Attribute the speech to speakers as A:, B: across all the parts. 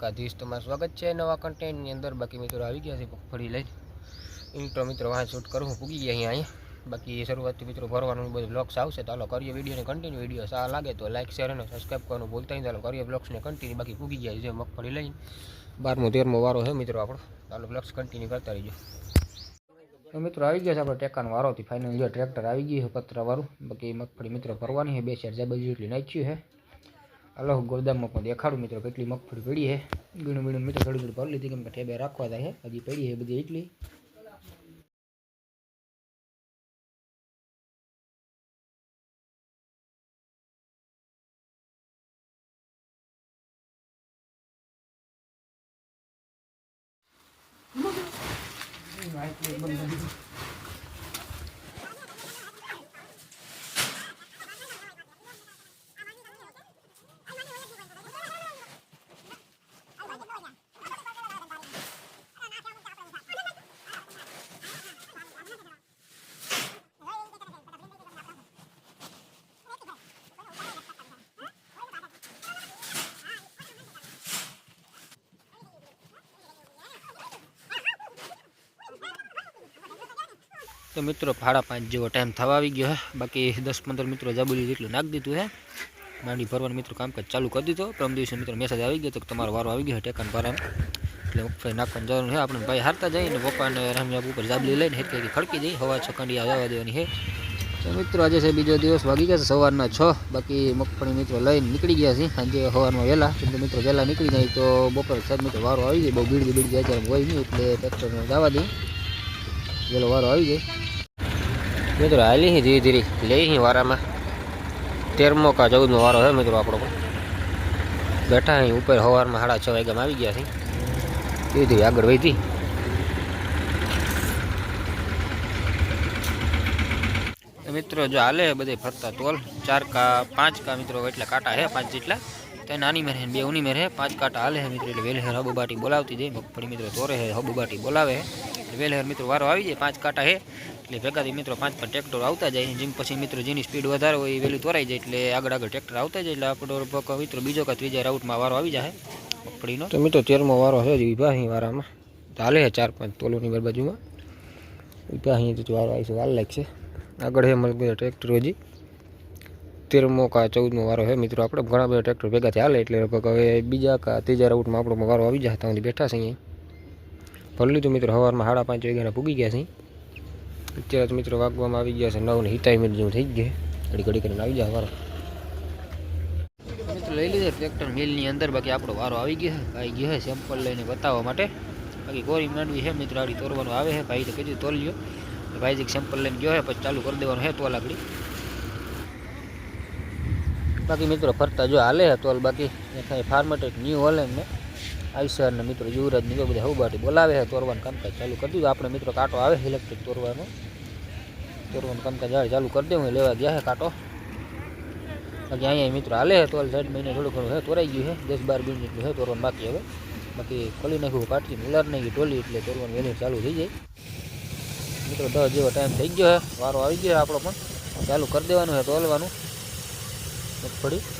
A: का दिस तो मार स्वागत छे नवा कंटेंट ની અંદર બাকি મિત્રો આવી ગયા છે ફળી લઈ ઇન્ટ્રો મિત્રો વાહ શૂટ કરું પૂગી ગયા અહીંયા બাকি શરૂઆતમાં મિત્રો ભરવાનો બધો બ્લોગસ આવશે તો હાલો કરીએ વિડિયો ને કન્ટિન્યુ વિડિયો સા લાગે તો લાઈક શેર એનો સબ્સ્ક્રાઇબ કરવાનું ભૂલતા ન જાળો કરીએ બ્લોગસ ને કન્ટિની બাকি પૂગી ગયા જે મકફળી લઈ 12 મો 13 મો વારો છે મિત્રો આપણો હાલો બ્લોગસ કન્ટિન્યુ કરતા રહીજો તો મિત્રો આવી ગયા છે આપડે ટેકાનો વારો થી ફાઈનલ જો ટ્રેક્ટર આવી ગઈ છે પત્રા વાળું બাকি મકફળી મિત્રો ભરવાની છે બે શેર જે બાજુ એટલે નાખી છે હલો ગોદામમાં પણ દેખાડું મિત્રો કેટલી મગફળી પડી છે ગીણું મીણું મિત્રો થોડી થોડી ભરી લીધી કેમ કે ઠેબે રાખવા થાય હજી પડી છે બધી એટલી Right, તો મિત્રો ભાડા પાંચ જેવો ટાઈમ થવા આવી ગયો છે બાકી દસ પંદર મિત્રો જાબુલી જેટલું નાખી દીધું હે માંડી ભરવાનું મિત્રો કામકાજ ચાલુ કરી દીધો પ્રથમ દિવસે મિત્રો મેસેજ આવી ગયો તો તમારો વારો આવી ગયો ટેકાન ભારા એટલે મગફળી નાખવાનું જવાનું છે આપણે ભાઈ હારતા જઈએ ને પપ્પાને રામજાબ ઉપર જાબલી લઈને હેઠ ખડકી જઈ હવા છકંડિયા જવા દેવાની છે તો મિત્રો આજે છે બીજો દિવસ વાગી ગયા છે સવારના છ બાકી મગફળી મિત્રો લઈને નીકળી ગયા છે સાંજે સવારમાં વહેલા કેમ મિત્રો વહેલા નીકળી જાય તો બપોર સાહેબ મિત્રો વારો આવી જાય બહુ ભીડ ભીડ જાય ત્યારે હોય નહીં એટલે ટ્રેક્ટરને જવા દઈએ गेलो वारो तो आई गए मित्रों हाली ही धीरे धीरे ले ही वारा में तेरमो का चौदमो वारो है मित्रों आप बैठा है ऊपर हवा में हाड़ा छः वगैम आ गया धीरे धीरे आग वही तो थी मित्रों जो आले है बदे फरता तोल चार का पांच का मित्रों एट काटा है पांच जटला तो नानी में रहे बे उनी में पांच काटा हाले है मित्र वेल है हबू बाटी बोलावती दे मगफड़ी मित्र तोरे है हबू बाटी बोलावे है વેલેર મિત્રો વારો આવી જાય પાંચ કાટા છે એટલે ભેગા થઈ મિત્રો પાંચ પર ટ્રેક્ટર આવતા જાય જેમ પછી મિત્રો જેની સ્પીડ વધારે હોય એ વેલી તોરાઈ જાય એટલે આગળ આગળ ટ્રેક્ટર આવતા જાય એટલે આપડો રબોક મિત્રો બીજો કા તીજો રઆઉટ માં વારો આવી જશે પકડી નો તો મિત્રો 13 મો વારો છે જે ભાહી વારા માં હાલે છે 4-5 તોલો ની બર બાજુ માં એ કા હી તો વારો આઈ શકે લાગશે આગળ હે મળ ગયો ટ્રેક્ટર હોજી 13 મો કા 14 મો વારો છે મિત્રો આપડો ઘણા બધા ટ્રેક્ટર ભેગા થઈ હાલે એટલે રબોક હવે બીજા કા તીજા રઆઉટ માં આપણો વારો આવી જાય ત્યાં બેઠા છે અહીં ભરી લીધું મિત્રો સવારમાં સાડા પાંચ વાગ્યાના પૂગી ગયા છે અત્યારે તો મિત્રો વાગવામાં આવી ગયા છે નવ ને હિતાઈ મિનિટ જેવું થઈ ગયા ઘડી ઘડી કરીને આવી જાય વારો મિત્રો લઈ લીધો ટ્રેક્ટર મિલની અંદર બાકી આપણો વારો આવી ગયો છે ભાઈ ગયો છે સેમ્પલ લઈને બતાવવા માટે બાકી ગોરી માંડવી છે મિત્રો આડી તોરવાનું આવે છે ભાઈ તો કીધું તોલ લ્યો ભાઈ જે સેમ્પલ લઈને ગયો છે પછી ચાલુ કરી દેવાનું છે તોલ આગળ બાકી મિત્રો ફરતા જો હાલે તોલ બાકી ફાર્મેટેક ન્યૂ હોલે ને આયુષ્યવારના મિત્રો યુવરાજની તો બધા હું હવબાટી બોલાવે છે તોરવાનું કામકાજ ચાલુ કરી દીધું આપણે મિત્રો કાંટો આવે છે ઇલેક્ટ્રિક તોરવાનો તોરવાનું કામકાજ આવે ચાલુ કરી દેવું લેવા ગયા છે કાંટો બાકી અહીંયા મિત્રો હાલે છે તોલ સાઈડ મહિને થોડું ઘણું છે તોરાઈ ગયું છે દસ બાર મિનિટનું જેટલું તોરવાનું બાકી હવે બાકી ખોલી નાખ્યું પાટલી મિલાર નાખી ટોલી એટલે તોરવાનું વહેલું ચાલુ થઈ જાય મિત્રો દસ જેવો ટાઈમ થઈ ગયો છે વારો આવી ગયો આપણો પણ ચાલુ કરી દેવાનું છે તોલવાનું મગફળી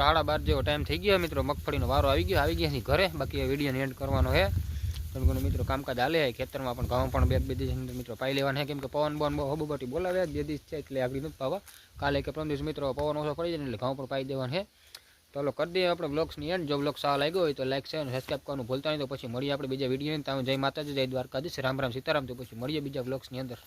A: રા 12:30 નો ટાઈમ થઈ ગયો મિત્રો મગફળીનો વારો આવી ગયો આવી ગયા સી ઘરે બાકી આ વિડિયો ને એન્ડ કરવાનો છે તમને કોનો મિત્રો કામકાજ હાલે છે ખેતરમાં પણ કામ પણ બે બે છે મિત્રો પાઈ લેવાનું છે કેમ કે પવન બોન બહુ હબબટી બોલાવે છે યદી છે એટલે આગડી ન થાવા કાલે કે પરમ દિવસે મિત્રો પવન ઓછો પડી જશે એટલે ઘાઉ પર પાઈ દેવાનું છે તો આલો કરી દઈએ આપણે બ્લોગ્સ ની એન્ડ જો બ્લોગ્સ સા લાગ્યો હોય તો લાઈક ચેન સબ્સ્ક્રાઇબ કરવાનું ભૂલતા નહીં તો પછી મળીએ આપણે બીજા વિડિયો ને તો જય માતાજી જય દ્વારકાધીશ રામ રામ સીતા રામ તો પછી મળીએ બીજા બ્લોગ્સ ની અંદર